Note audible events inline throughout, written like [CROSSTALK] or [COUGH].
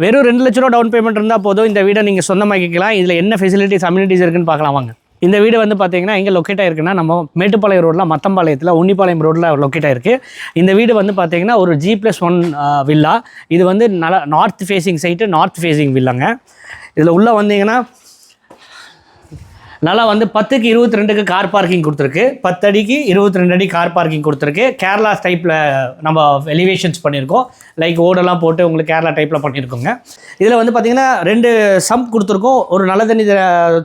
வெறும் ரெண்டு லட்ச ரூபா டவுன் பேமெண்ட் இருந்தால் போதும். இந்த வீடை நீங்கள் சொந்தமாக்கிக்கலாம். இதில் என்ன ஃபெசிலிட்டிஸ் அம்யூனிட்டிஸ் இருக்குன்னு பார்க்கலாம் வாங்க. இந்த வீடு வந்து பார்த்தீங்கன்னா எங்கே லொக்கேட் ஆயிருக்குன்னா நம்ம மேட்டுப்பாளையம் ரோட்டில் மத்தம்பாளையத்தில் உன்னிப்பாளையம் ரோட்டில் லொக்கேட் ஆயிருக்கு. இந்த வீடு வந்து பார்த்தீங்கன்னா ஒரு ஜி ப்ளஸ் ஒன் வில்லா இது வந்து நல்லா north facing side north facing வில்லாங்க இதில் உள்ளே வந்தீங்கன்னா நல்லா வந்து பத்துக்கு இருபத்தி ரெண்டுக்கு கார் பார்க்கிங் கொடுத்துருக்கு. பத்து அடிக்கு இருபத்தி ரெண்டு அடி கார் பார்க்கிங் கொடுத்துருக்கு கேரளா டைப்பில் நம்ம எலிவேஷன்ஸ் பண்ணியிருக்கோம். லைக் ஓடெல்லாம் போட்டு உங்களுக்கு கேரளா டைப்பில் பண்ணியிருக்கோங்க. இதில் வந்து பார்த்தீங்கன்னா ரெண்டு சம்ப் கொடுத்துருக்கோம். ஒரு நல்ல தண்ணி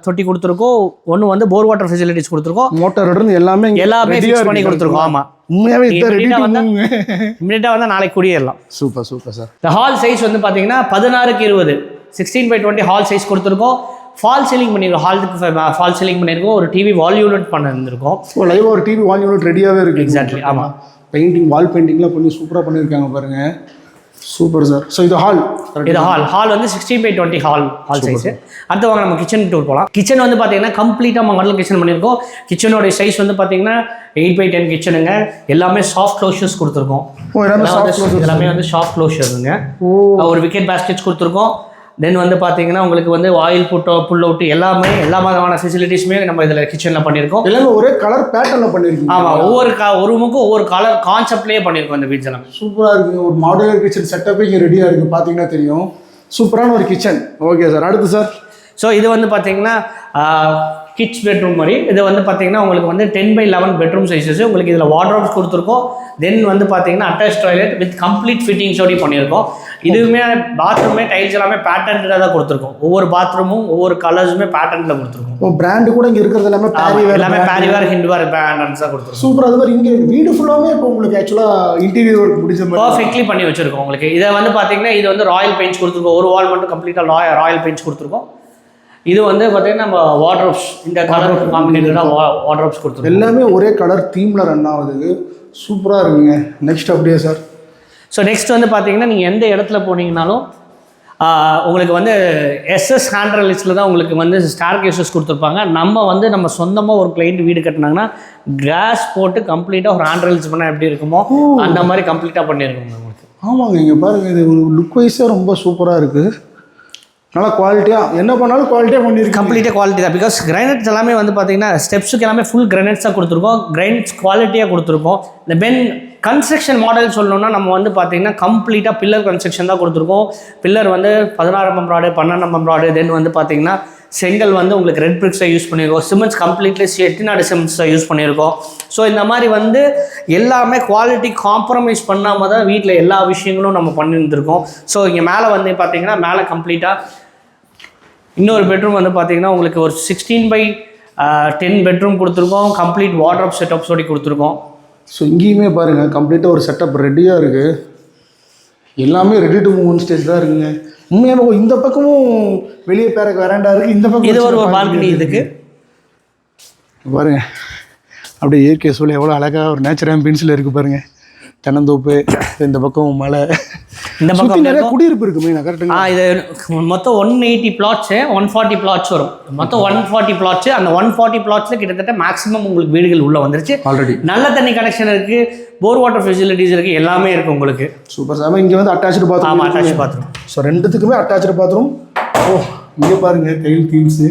தொட்டி கொடுத்துருக்கோம். ஒன்று வந்து போர் வாட்டர் ஃபெசிலிட்டிஸ் கொடுத்துருக்கோம். மோட்டார் எல்லாமே எல்லாமே ஃபிக்ஸ் பண்ணி. கொடுத்துருக்கோம். ஆமாம் வந்தால் இமீடியட்டாக வந்தால் நாளைக்கு குடியேறலாம். Super super sir. இந்த ஹால் சைஸ் வந்து பார்த்தீங்கன்னா பதினாறுக்கு இருபது. Sixteen by twenty hall size கொடுத்துருக்கோம். ஃபால் சீலிங் பண்ணியிருக்கோம் ஹாலுக்கு ஃபால் சீலிங் பண்ணியிருக்கோம் ஒரு டிவி வால் யூனிட் பண்ணியிருந்திருக்கோம் ஓ லைவ் ஒரு டிவி வால் யூனிட் ரெடியாவே இருக்கு. Exactly, ஆமா. பெயிண்டிங் வால் பெயிண்டிங்லாம் பண்ணி சூப்பரா பண்ணியிருக்காங்க பாருங்க. சூப்பர் சார் ஸோ இது ஹால் இது ஹால் ஹால் வந்து sixteen by twenty hall hall size அடுத்து வாங்க நம்ம கிச்சன் டூர் போகலாம் கிச்சன் வந்து பார்த்தீங்கன்னா கம்ப்ளீட்டாக மாடல் கிச்சன் பண்ணியிருக்கோம் கிச்சனோட சைஸ் வந்து பார்த்தீங்கன்னா எயிட் பை டென் கிச்சனுங்க எல்லாமே சாஃப்ட் க்ளோஷர்ஸ் கொடுத்துருக்கோம். எல்லாமே வந்து- சாஃப்ட் க்ளோஷருங்க ஓ. ஒரு விக்கெட் பேஸ்கெட்ஸ் கொடுத்துருக்கோம். தென் வந்து பார்த்தீங்கன்னா உங்களுக்கு வந்து ஆயில் புட்டோ புல் அவுட் எல்லாமே எல்லா விதமான ஃபெசிலிட்டிஸுமே நம்ம இதில் கிச்சனில் பண்ணியிருக்கோம். எல்லாமே ஒரே கலர் பேட்டர்ல பண்ணியிருக்கீங்க. ஆமாம் ஒவ்வொரு கா ஒரு ரூமுக்கும் ஒவ்வொரு கலர் கான்செப்ட்லேயே பண்ணியிருக்கோம் இந்த வீட்ஸ் எல்லாமே சூப்பரா இருக்கு ஒரு மாடுலர் கிச்சன் செட்டப்பே இங்கே ரெடியா இருக்கு பாத்தீங்கன்னா தெரியும். சூப்பரான ஒரு கிச்சன் ஓகே சார் அடுத்து சார் ஸோ இது வந்து பார்த்தீங்கன்னா கிட்ஸ் பெட்ரூம் மாதிரி. இது வந்து பார்த்தீங்கன்னா உங்களுக்கு வந்து ten by eleven bedroom sizes உங்களுக்கு இதில் வார்ட்ரோப்ஸ் கொடுத்துருக்கோம். தென் வந்து பார்த்தீங்கன்னா அட்டாச் டாய்லெட் வித் கம்ப்ளீட் ஃபிட்டிங்ஸோடி பண்ணியிருக்கோம். இதுவுமே பாத்ரூமே டைல்ஸ் எல்லாமே பேட்டர்னில் தான் கொடுத்துருக்கோம். ஒவ்வொரு பாத்ரூமும் ஒவ்வொரு கலர்ஸுமே பேட்டர்னில் கொடுத்துருக்கோம். பிராண்டு கூட இங்க இருக்கிறது எல்லாமே எல்லாமே பேரிவேர் ஹிண்ட்வேர் பேட்டர்ன்ஸ் தான் கொடுத்துருக்கோம். சூப்பர் அது மாதிரி இங்க வீடு ஃபுல்லாவே இப்போ உங்களுக்கு ஆக்சுவலா இன்டீரியர் ஒர்க் மாதிரி. பர்ஃபெக்ட்லி பண்ணி வச்சிருக்கோம் உங்களுக்கு. இதை வந்து பார்த்தீங்கன்னா இது வந்து ராயல் பெயிண்ட்ஸ் கொடுத்துருக்கோம். ஒரு வால் மட்டும் கம்ப்ளீட்டாக ராயல் ராயல் பெயிண்ட்ஸ் கொடுத்துருக்கோம். இது வந்து பார்த்தீங்கன்னா நம்ம வார்ட்ரோப்ஸ் இந்த கலர் காம்பினேட்டடாக வார்ட்ரோப்ஸ் கொடுத்துருக்கோம் எல்லாமே ஒரே கலர் தீம்ல ரன் ஆகுது. சூப்பரா இருக்குங்க. நெக்ஸ்ட் அப்படியே சார் ஸோ நெக்ஸ்ட் வந்து பார்த்தீங்கன்னா நீங்கள் எந்த இடத்துல போனீங்கனாலும் உங்களுக்கு வந்து எஸ்எஸ் லிஸ்ட்டில் தான் உங்களுக்கு வந்து ஸ்டார் கேசஸ் கொடுத்துருப்பாங்க. நம்ம வந்து நம்ம சொந்தமாக ஒரு கிளைண்ட் வீடு கட்டினாங்கன்னா கிளாஸ் போட்டு கம்ப்ளீட்டாக ஒரு ஹேண்ட்ரல்ஸ் பண்ணால் எப்படி இருக்குமோ அந்த மாதிரி கம்ப்ளீட்டாக பண்ணியிருக்கோங்க உங்களுக்கு. ஆமாங்க இங்க பாருங்க இது லுக் வைஸே ரொம்ப சூப்பரா இருக்கு. நல்லா குவாலிட்டியாக என்ன பண்ணாலும் குவாலிட்டியாக பண்ணிருக்கீங்க. கம்ப்ளீட்டாக குவாலிட்டி தான். பிகாஸ் கிரைனட்ஸ் எல்லாமே வந்து பார்த்தீங்கன்னா ஸ்டெப்ஸுக்கு எல்லாமே ஃபுல் கிரைனட்ஸாக கொடுத்துருக்கோம். கிரைனட்ஸ் குவாலிட்டியாக கொடுத்துருக்கோம். இந்த பென் கன்ஸ்ட்ரக்ஷன் மாடல் சொல்லணும்னா நம்ம வந்து பார்த்தீங்கன்னா கம்ப்ளீட்டாக பில்லர் கன்ஸ்ட்ரக்ஷன் தான் கொடுத்துருக்கோம். பில்லர் வந்து பதினாறு எம்எம் ராடு பன்னெண்டு எம்எம் ராடு தென் வந்து பார்த்தீங்கன்னா செங்கல் வந்து உங்களுக்கு ரெட் பிரிக்ஸை யூஸ் பண்ணியிருக்கோம். சிமெண்ட்ஸ் கம்ப்ளீட்லி செட்டிநாடு சிமெண்ட்ஸை யூஸ் பண்ணியிருக்கோம். ஸோ இந்த மாதிரி வந்து எல்லாமே குவாலிட்டி காம்ப்ரமைஸ் பண்ணாமல் தான் வீட்டில் எல்லா விஷயங்களும் நம்ம பண்ணியிருந்திருக்கோம் ஸோ இங்கே மேலே வந்து பார்த்தீங்கன்னா மேலே கம்ப்ளீட்டாக இன்னொரு பெட்ரூம் வந்து பார்த்தீங்கன்னா உங்களுக்கு ஒரு சிக்ஸ்டீன் பை டென் பெட்ரூம் கொடுத்துருக்கோம். கம்ப்ளீட் வாட்ரப் செட்டப் சொல்லி கொடுத்துருக்கோம். ஸோ இங்கேயுமே பாருங்க கம்ப்ளீட்டாக ஒரு செட்டப் ரெடியாக இருக்குது எல்லாமே ரெடி டு மூவ் ஸ்டேஜ் தான் இருக்குங்க. உண்மையான ஓ, இந்த பக்கமும் வெளியே பேரக்கு வெராண்டா இருக்கு இந்த பக்கம் இது ஒரு பால்கனி இதுக்கு. பாருங்க. அப்படியே இயற்கை சூழல் எவ்வளோ அழகாக ஒரு நேச்சர் ஆம்பியன்ஸில் இருக்கு பாருங்க. தென்னந்தோப்பு இந்த பக்கம் மலை. இந்த பக்கம் நிறைய குடியிருப்பு இருக்கு மெயினாக கரெக்டுங்க இது மொத்தம் one eighty plots one forty plots வரும். மொத்தம் ஒன் ஃபார்ட்டி பிளாட்ஸு அந்த ஒன் ஃபார்ட்டி பிளாட்ஸில் கிட்டத்தட்ட மேக்ஸிமம் உங்களுக்கு வீடுகள் உள்ளே வந்துருச்சு. ஆல்ரெடி நல்ல தண்ணி கனெக்ஷன் இருக்குது போர் வாட்டர் ஃபெசிலிட்டிஸ் இருக்குது எல்லாமே இருக்குது உங்களுக்கு. சூப்பர் சார் இங்கே வந்து அட்டாச்சு பாத்ரூம் ஆமாம் அட்டாச் பாத்ரூம் ஸோ ரெண்டுத்துக்குமே அட்டாச்சு பாத்ரூம் ஓ இங்கே பாருங்க கையில் தீம்ஸு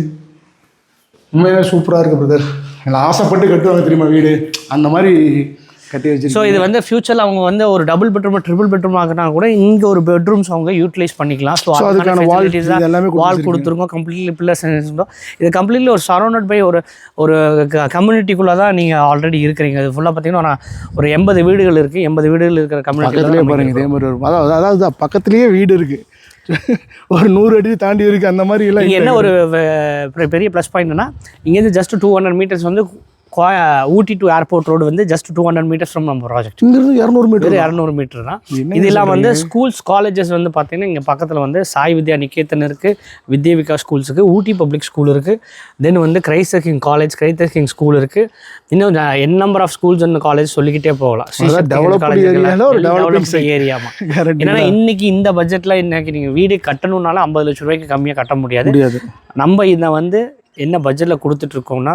உண்மையாகவே சூப்பராக இருக்கு பிரதர் எல்லாம் ஆசைப்பட்டு கட்டுவாங்க தெரியுமா வீடு? அந்த மாதிரி கட்டி ஸோ வச்சிருக்கோம் இது வந்து ஃபியூச்சரில் அவங்க வந்து ஒரு டபுள் பெட்ரூம் ட்ரிபிள் பெட்ரூம் ஆகினா கூட இங்கே ஒரு பெட்ரூம்ஸ் அவங்க யூட்டிலைஸ் பண்ணிக்கலாம். ஸோ அதுக்கான இது எல்லாமே வால் கொடுத்துருக்கோம் கம்ப்ளீட்லி பில்லர்ஸ் இது கம்ப்ளீட்லி ஒரு சரௌண்டட் பை ஒரு ஒரு கம்யூனிட்டிக்குள்ளே தான் நீங்கள் ஆல்ரெடி இருக்கிறீங்க. இது ஃபுல்லாக பார்த்தீங்கன்னா ஒரு- ஒரு எண்பது வீடுகள் இருக்குது எண்பது வீடுகள் இருக்கிற கம்யூனிட்டி பாருங்க இதே மாதிரி வரும் அதாவது அதாவது பக்கத்துலேயே வீடு இருக்கு. [LAUGHS] ஒரு நூறு அடி தாண்டி இருக்கு அந்த மாதிரி என்ன ஒரு பெரிய ப்ளஸ் பாயிண்ட்னா இங்கேருந்து ஜஸ்ட் டூ ஹண்ட்ரட் மீட்டர்ஸ் வந்து கோ- ஊட்டி டு ஏர்போர்ட் ரோடு வந்து just two hundred meters from நம்ம ப்ராஜெக்ட் இங்கிருந்து இரநூறு மீட்டர் இரநூறு மீட்டர் தான். இது இல்லாமல் வந்து ஸ்கூல்ஸ் காலேஜஸ் வந்து பார்த்தீங்கன்னா இங்கே பக்கத்தில் வந்து சாய் வித்யா நிகேதன் இருக்குது வித்யா விகாஸ் ஸ்கூல்ஸ் இருக்குது ஊட்டி பப்ளிக் ஸ்கூல் இருக்குது தென் வந்து Christ the King College Christ the King school இருக்குது இன்னும் n number of schools and college சொல்லிக்கிட்டே போகலாம். ஏரியாமா. ஏன்னா [LAUGHS] இன்னைக்கு இந்த பட்ஜெட்டில் இன்னைக்கு நீங்கள் வீடு கட்டணும்னாலும் ஐம்பது லட்ச ரூபாய்க்கு கம்மியாக கட்ட முடியாது. முடியாது. நம்ம இதை வந்து என்ன பட்ஜெட்டில் கொடுத்துட்ருக்கோம்னா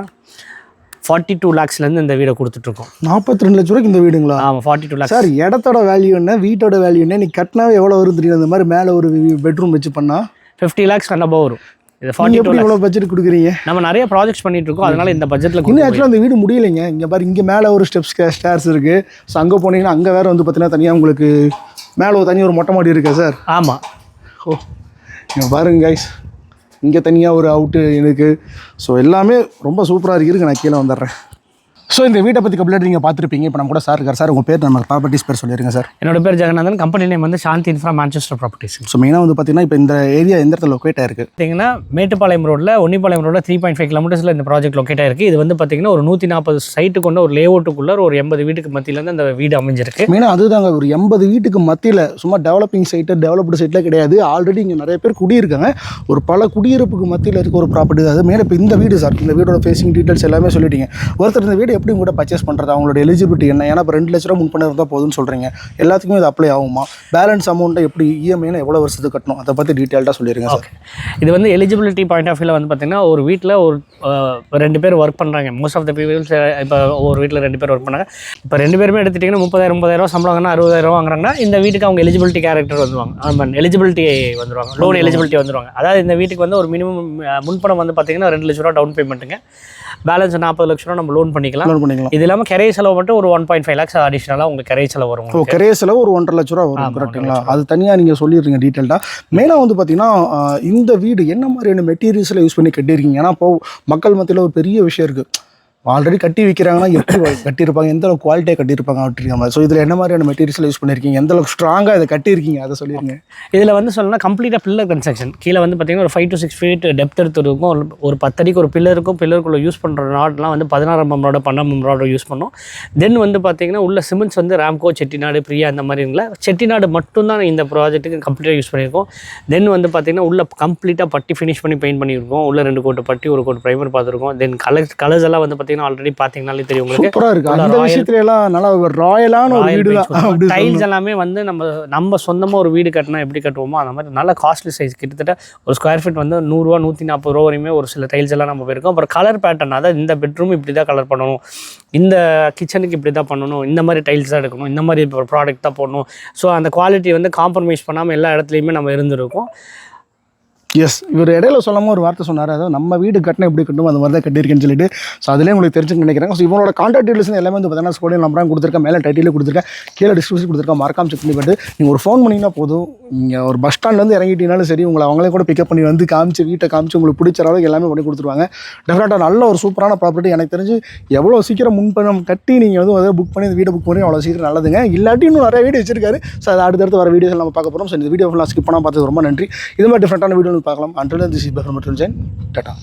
ஃபார்ட்டி டூ லேக்ஸ்லேருந்து இந்த வீடை கொடுத்துட்ருக்கோம். நாற்பத்தி ரெண்டு லட்ச ரூபாய்க்கு இந்த வீடுங்களா? ஆமாம் ஃபார்ட்டி டூ லேக்ஸ் சார் இடத்தோட வேல்யூ என்ன வீட்டோட வேல்யூ என்ன? நீ கட்டினாவே எவ்வளோ வரும் தெரியும்? இந்த மாதிரி மேலே ஒரு பெட்ரூம் வச்சு பண்ணா? ஃபிஃப்டி லேக்ஸ் கண்டிப்பாக வரும். இது ஃபார்ட்டி டூ எப்படி இவ்வளோ பட்ஜெட் கொடுக்குறீங்க? நம்ம நிறைய ப்ராஜெக்ட்ஸ் பண்ணிட்டு இருக்கோம் அதனால இந்த பட்ஜெட்டில் இன்னும் ஆக்சுவலாக அந்த வீடு முடியலைங்க. இங்கே பாரு இங்கே மேலே ஒரு ஸ்டெப்ஸ் ஸ்டேர்ஸ் இருக்குது ஸோ அங்கே போனீங்கன்னா அங்கே வேறு வந்து பார்த்தீங்கன்னா தனியாக உங்களுக்கு மேலே ஒரு தனி ஒரு மொட்டை மாடி இருக்கா சார்? ஆமாம் ஓ இங்கே பாருங்க கைஸ் இங்கே தனியாக ஒரு அவுட்டு எனக்கு. ஸோ எல்லாமே ரொம்ப சூப்பராக இருக்கிறதுக்கு நான் கீழே வந்துடுறேன். ஸோ இந்த வீட்டை பற்றி கம்ப்ளீட் நீங்கள் பார்த்துருப்பீங்க. இப்போ நம்ம கூட சார் இருக்கார். சார் உங்கள் பேர் நம்ம ப்ராப்பர்ட்டிஸ் பேர் சொல்லிடுங்க சார் என்னோட பேர் ஜெகநாதன். கம்பெனி நேம் வந்து Shanthi infra Manchester properties so மெயினாக வந்து பார்த்தீங்கன்னா இப்போ இந்த ஏரியா எந்த இடத்துல லொக்கேட் ஆயிருக்கு? பார்த்தீங்கன்னா மேட்டுப்பாளையம் ரோட்டில் ஒன்னிப்பாளையம் ரோட்டில் த்ரீ பாயிண்ட் ஃபைவ் கிலோமீட்டர்ஸில் இந்த ப்ராஜெக்ட் லொக்கேட் ஆயிருக்கு. இது வந்து பார்த்தீங்கன்னா ஒரு நூற்றி நாற்பது சைட்டு கொண்ட ஒரு லேஅவுட்டுக்குள்ள ஒரு எண்பது வீட்டுக்கு மத்தியிலேருந்து இந்த வீடு அமைஞ்சிருக்கு. மெயினாக அதுதாங்க ஒரு எண்பது வீட்டுக்கு மத்தியில் சும்மா டெவலப்பிங் சைட்டு டெவலப்டு சைட்டில் கிடையாது. ஆல்ரெடி இங்கே நிறைய பேர் குடியிருக்காங்க. ஒரு பல குடியிருப்புக்கு மத்தியில் இருக்க ஒரு ப்ராப்பர்ட்டி அது மேலே இப்போ இந்த வீடு சார் இந்த வீடோட ஃபேசிங் டீட்டெயில்ஸ் எல்லாமே சொல்லிட்டீங்க. ஒருத்தர் இந்த வீடு எப்படி கூட பர்ச்சேஸ் பண்ணுறது அவங்களோட எலிஜிபிலிட்டி என்ன? ஏன்னா இப்போ ரெண்டு லட்ச ரூபா முன் பண்ண இருந்தால் போதும்னு சொல்கிறீங்க எல்லாத்துக்குமே இது அப்ளை ஆகுமா? பேலன்ஸ் அமௌண்ட்டை எப்படி இஎம்ஐனா எவ்வளோ வருஷத்துக்கு கட்டணும்? அதை பற்றி டீட்டெயில்டாக சொல்லிடுங்க சார் இது வந்து எலிஜிபிலிட்டி பாயிண்ட் ஆஃப் வியூவில் வந்து பார்த்தீங்கன்னா ஒரு வீட்டில் ஒரு ரெண்டு பேர் ஒர்க் பண்ணுறாங்க மோஸ்ட் ஆஃப் த பீப்பிள்ஸ் இப்போ ஒரு வீட்டில் ரெண்டு பேர் ஒர்க் பண்ணாங்க இப்போ ரெண்டு பேருமே எடுத்துட்டிங்கன்னா முப்பதாயிரம் முப்பதாயிரம் சம்பளம்னா அறுபதாயிரம் வாங்குறாங்கன்னா இந்த வீட்டுக்கு அவங்க எலிஜிபிலிட்டி கேரக்டர் வந்துருவாங்க. ஆமாம் எலிஜிபிலிட்டி வந்துருவாங்க. லோன் எலிஜிபிலிட்டி வந்துருவாங்க. அதாவது இந்த வீட்டுக்கு வந்து ஒரு மினிமம் முன்பணம் வந்து பார்த்தீங்கன்னா ரெண்டு லட்ச ரூபா டவுன் பேமெண்ட்டுங்க பேலன்ஸ் நாற்பது லட்ச ரூபா நம்ம லோன் பண்ணிக்கலாம். லோன் பண்ணிக்கலாம். இது இல்லாமல் கரை செலவு மட்டும் ஒரு ஒன் பாயிண்ட் ஃபைவ் லேக்ஸ் அடிஷனலாக உங்களுக்கு கரை செலவு வரும் ஓ. கரைய செலவு ஒரு ஒன்றரை லட்ச ரூபா வரும் கரெக்ட்டுங்களா அது தனியாக நீங்கள் சொல்லிடுறீங்க டீட்டெயில்டாக மெயினாக வந்து பார்த்தீங்கன்னா இந்த வீடு என்ன மாதிரியான மெட்டீரியல்ஸில் யூஸ் பண்ணி கட்டியிருக்கீங்க? ஏன்னா இப்போ மக்கள் மத்தியில் ஒரு பெரிய விஷயம் இருக்குது ஆல்ரெடி கட்டி விற்கிறாங்கன்னா எப்படி கட்டியிருப்பாங்க? எந்த அளவுக்கு குவாலிட்டியாக கட்டியிருப்பாங்க அப்படிங்கிற மாதிரி ஸோ இதில் என்ன மாதிரியான மெட்டீரியல் யூஸ் பண்ணியிருக்கீங்க எந்த அளவுக்கு ஸ்ட்ராங்காக இதை கட்டியிருக்கீங்க? அதை சொல்லியிருங்க இதில் வந்து சொல்லணும்னா கம்ப்ளீட்டாக பில்லர் கன்ஸ்ட்ரக்ஷன் கீழே வந்து பார்த்தீங்கன்னா ஒரு five to six feet depth எடுத்து இருக்கும். ஒரு ஒரு பத்தடிக்கு ஒரு பில்லருக்கும் பில்லருக்குள்ளே யூஸ் பண்ணுற நாட்லாம் வந்து பதினாறு mm மம்ரோட பன்னெண்டு ராடோ யூஸ் பண்ணோம். தென் வந்து பார்த்தீங்கன்னா உள்ள சிமெண்ட்ஸ் வந்து ராம்கோ செட்டிநாடு பிரியா அந்த மாதிரி இல்லை செட்டிநாடு மட்டும்தான் இந்த ப்ராஜெக்ட்டுக்கு கம்ப்ளீட்டாக யூஸ் பண்ணியிருக்கோம். தென் வந்து பார்த்தீங்கன்னா உள்ள கம்ப்ளீட்டாக பட்டி ஃபினிஷ் பண்ணி பெயிண்ட் பண்ணியிருக்கோம். உள்ள ரெண்டு கோட்டு பட்டி ஒரு கோட்டு ப்ரைமர் பார்த்துருக்கோம். தென் கலர்ஸ் கலர்ஸ் எல்லாம் வந்து பார்த்தீங்கன்னா ஆல்ரெடி பார்த்தீங்கனாலே தெரியும் உங்களுக்கு. சூப்பராக இருக்குது உள்ள அந்த விஷயத்துல எல்லாம் நல்லா ஒரு ராயலான ஒரு வீடு தான். டைல்ஸ் எல்லாமே வந்து நம்ம நம்ம சொந்தமாக ஒரு வீடு கட்டினா எப்படி கட்டுவோமோ அந்த மாதிரி நல்ல காஸ்ட்லி சைஸ் கிட்டத்தட்ட ஒரு ஸ்கொயர் ஃபீட் வந்து நூறுரூவா நூற்றி நாற்பது ரூபா வரையுமே ஒரு சில டைல்ஸ் எல்லாம் நம்ம போயிருக்கோம். அப்புறம் கலர் பேட்டர்ன் அதாவது இந்த பெட்ரூம் இப்படி தான் கலர் பண்ணணும். இந்த கிச்சனுக்கு இப்படி தான் பண்ணணும். இந்த மாதிரி டைல்ஸ் தான் எடுக்கணும். இந்த மாதிரி ப்ராடக்ட் தான் போடணும். ஸோ அந்த குவாலிட்டி வந்து காம்ப்ரமைஸ் பண்ணாமல் எல்லா இடத்துலையுமே நம்ம இருந்திருக்கோம். எஸ் இவர் இடையில சொல்லாமல் ஒரு வார்த்தை சொன்னார். அதாவது நம்ம வீடு கட்டினா எப்படி கட்டணும் அந்த மாதிரி தான் கட்டியிருக்கேன்னு சொல்லிட்டு. ஸோ அதிலே உங்களுக்கு தெரிஞ்சு நினைக்கிறேன். ஸோ இவனோட கான்டாக்ட் டீட்டெயில்ஸ் எல்லாமே வந்து பார்த்தீங்கன்னா ஸ்கூலில் நம்பராக கொடுத்துருக்கேன். மேலே டைட்டில் கொடுத்துருக்கேன். கீழே டிஸ்கிரிப்ஷன் கொடுத்துருக்கேன். மறக்காம செக் பண்ணி பண்ணிட்டு நீங்கள் ஒரு ஃபோன் பண்ணிங்கன்னா போதும். நீங்கள் ஒரு பஸ் ஸ்டாண்ட்லேருந்து இறங்கிட்டீங்கனாலும் சரி உங்களை அவங்களே கூட பிக்கப் பண்ணி வந்து காமிச்சு வீட்டை காமிச்சு உங்களுக்கு பிடிச்ச அளவுக்கு எல்லாமே பண்ணி கொடுத்துருவாங்க. டெஃபினட்டாக நல்ல ஒரு சூப்பரான ப்ராப்பர்ட்டி எனக்கு தெரிஞ்சு எவ்வளோ சீக்கிரம் முன்பணம் கட்டி நீங்கள் வந்து அதை புக் பண்ணி இந்த வீடை புக் பண்ணி அவ்வளோ சீக்கிரம் நல்லதுங்க. இல்லாட்டி இன்னும் நிறைய வீடியோ வச்சிருக்காரு. ஸோ அதை அடுத்தடுத்து வர வீடியோஸ் நம்ம பார்க்க போகிறோம் ஸோ இந்த வீடியோ ஃபுல்லாக ஸ்கிப் பண்ணால் பார்த்தது ரொம்ப நன்றி. இது மாதிரி டிஃப்ரெண்ட்டான வீடியோ பார்க்கலாம். அன்றில் திஸ் இஸ் பெஃபர் மற்றும் ஜெயின் டாட்டா